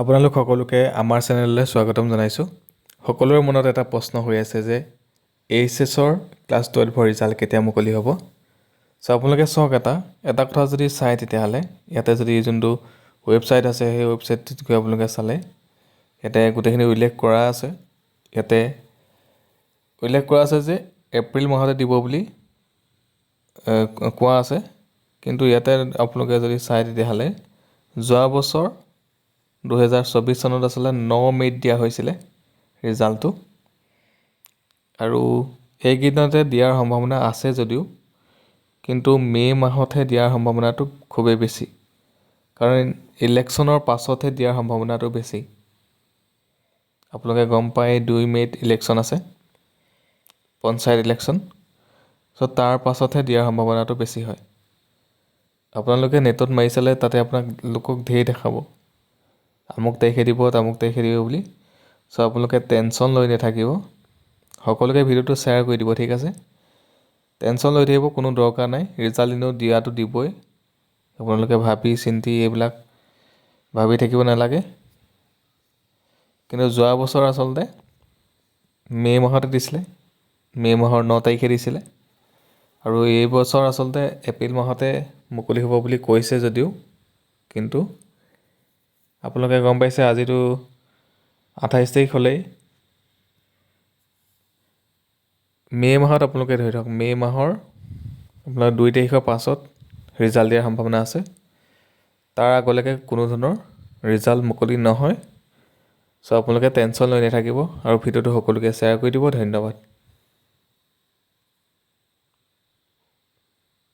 আপোনালোক সকলোকে আমাৰ চেনেললৈ স্বাগতম জনাইছোঁ। সকলোৰে মনত এটা প্ৰশ্ন হৈ আছে যে এইচ এছৰ ক্লাছ টুৱেলভৰ ৰিজাল্ট কেতিয়া মুকলি হ'ব? চ' আপোনালোকে চাওক এটা এটা কথা যদি চায় তেতিয়াহ'লে, ইয়াতে যদি যোনটো ৱেবছাইট আছে, সেই ৱেবছাইটটোত গৈ আপোনালোকে চালে, ইয়াতে গোটেইখিনি উল্লেখ কৰা আছে। ইয়াতে উল্লেখ কৰা আছে যে, এপ্ৰিল মাহতে দিব বুলি কোৱা আছে। কিন্তু ইয়াতে আপোনালোকে যদি চায় তেতিয়াহ'লে, যোৱা বছৰ দুহেজাৰ চৌবিছ চনত আচলতে ন মে'ত দিয়া হৈছিলে ৰিজাল্টটো। আৰু এইকেইদিনতে দিয়াৰ সম্ভাৱনা আছে যদিও কিন্তু মে' মাহতহে দিয়াৰ সম্ভাৱনাটো খুবেই বেছি। কাৰণ ইলেকশ্যনৰ পাছতহে দিয়াৰ সম্ভাৱনাটো বেছি। আপোনালোকে গম পায় দুই মে'ত ইলেকশ্যন আছে পঞ্চায়ত ইলেকশ্যন। চ' তাৰ পাছতহে দিয়াৰ সম্ভাৱনাটো বেছি হয়। আপোনালোকে নেটত মাৰি চালে তাতে আপোনাক লোকক ধেৰ দেখাব। আমুক তাৰিখে দিব, তামুক তাৰিখে দিব বুলি। চ' আপোনালোকে টেনশ্যন লৈ নাথাকিব। সকলোকে ভিডিঅ'টো শ্বেয়াৰ কৰি দিব, ঠিক আছে? টেনশ্যন লৈ থাকিব, কোনো দৰকাৰ নাই। ৰিজাল্ট এনেও দিয়াটো দিবই। আপোনালোকে ভাবি চিন্তি এইবিলাক ভাবি থাকিব নালাগে। কিন্তু যোৱা বছৰ আচলতে মে' মাহতে দিছিলে। মে' মাহৰ ন তাৰিখে দিছিলে। আৰু এই বছৰ আচলতে এপ্ৰিল মাহতে মুকলি হ'ব বুলি কৈছে যদিও। কিন্তু আপোনালোকে গম পাইছে আজিতো আঠাইছ তাৰিখ হ'লেই। মে' মাহত আপোনালোকে ধৰি থওক মে' মাহৰ আপোনাৰ দুই তাৰিখৰ পাছত ৰিজাল্ট দিয়াৰ সম্ভাৱনা আছে। তাৰ আগলৈকে কোনো ধৰণৰ ৰিজাল্ট মুকলি নহয়। চ' আপোনালোকে টেনশ্যন লৈ নাথাকিব আৰু ভিডিঅ'টো সকলোকে শ্বেয়াৰ কৰি দিব। ধন্যবাদ।